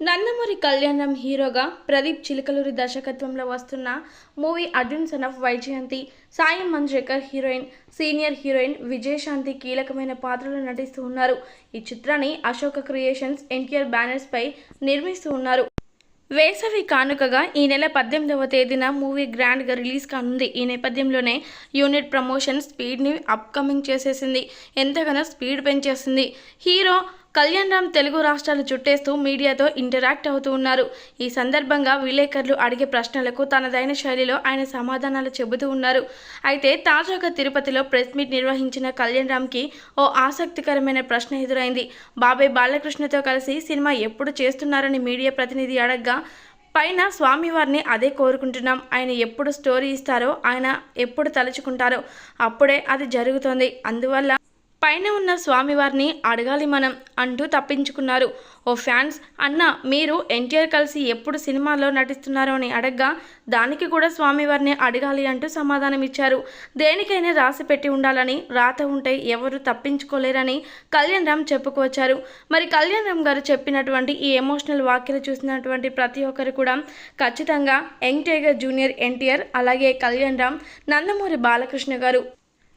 నందమూరి కళ్యాణం హీరోగా ప్రదీప్ చిలకలూరి దర్శకత్వంలో వస్తున్న movie Arjun son of Vyjayanthi Sai Manjrekar heroine senior heroine Vijayashanti కీలకమైన పాత్రలో నటిస్తూ ఉన్నారు. ఈ చిత్రాన్ని అశోక క్రియేషన్స్ ఎన్టీఆర్ బ్యానర్స్ పై నిర్మిస్తూ ఉన్నారు. వేసవి కానుకగా ఈ నెల పద్దెనిమిదవ తేదీన మూవీ గ్రాండ్గా రిలీజ్ కానుంది. ఈ నేపథ్యంలోనే యూనిట్ ప్రమోషన్ స్పీడ్ని అప్కమింగ్ చేసేసింది. ఎంతగానో స్పీడ్ పెంచేసింది. హీరో కళ్యాణ్ రామ్ తెలుగు రాష్ట్రాలు చుట్టేస్తూ మీడియాతో ఇంటరాక్ట్ అవుతూ ఉన్నారు. ఈ సందర్భంగా విలేకరులు అడిగే ప్రశ్నలకు తనదైన శైలిలో ఆయన సమాధానాలు చెబుతూ ఉన్నారు. అయితే తాజాగా తిరుపతిలో ప్రెస్ మీట్ నిర్వహించిన కళ్యాణ్ రామ్కి ఓ ఆసక్తికరమైన ప్రశ్న ఎదురైంది. బాబాయ్ బాలకృష్ణతో కలిసి సినిమా ఎప్పుడు చేస్తున్నారని మీడియా ప్రతినిధి అడగ్గా పైన స్వామివారిని అదే కోరుకుంటున్నాం. ఆయన ఎప్పుడు స్టోరీ ఇస్తారో ఆయన ఎప్పుడు తలుచుకుంటారో అప్పుడే అది జరుగుతుంది. అందువల్ల పైన ఉన్న స్వామివారిని అడగాలి మనం అంటూ తప్పించుకున్నారు. ఓ ఫ్యాన్స్ అన్న మీరు ఎన్టీఆర్ కలిసి ఎప్పుడు సినిమాలో నటిస్తున్నారో అని అడగ్గా దానికి కూడా స్వామివారిని అడగాలి అంటూ సమాధానం ఇచ్చారు దేనికైనా రాసి పెట్టి ఉండాలని రాత ఉంటే ఎవరు తప్పించుకోలేరని కళ్యాణ్ రామ్ చెప్పుకొచ్చారు. మరి కళ్యాణ్ రామ్ గారు చెప్పినటువంటి ఈ ఎమోషనల్ వ్యాఖ్యలు చూసినటువంటి ప్రతి ఒక్కరు కూడా ఖచ్చితంగా యంగ్ టైగర్ జూనియర్ ఎన్టీఆర్ అలాగే కళ్యాణ్ రామ్ నందమూరి బాలకృష్ణ గారు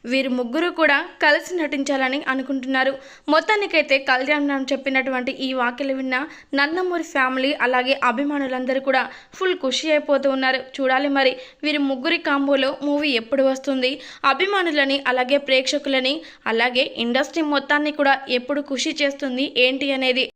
వీరు ముగ్గురు కూడా కలిసి నటించాలని అనుకుంటున్నారు. మొత్తానికైతే కళ్యాణ్ రామ్ చెప్పినటువంటి ఈ వాక్యలు విన్న నందమూరి ఫ్యామిలీ అలాగే అభిమానులందరూ కూడా ఫుల్ ఖుషి అయిపోతూ ఉన్నారు. చూడాలి మరి వీరి ముగ్గురి కాంబోలో మూవీ ఎప్పుడు వస్తుంది? అభిమానులని అలాగే ప్రేక్షకులని అలాగే ఇండస్ట్రీ మొత్తాన్ని కూడా ఎప్పుడు ఖుషి చేస్తుంది ఏంటి అనేది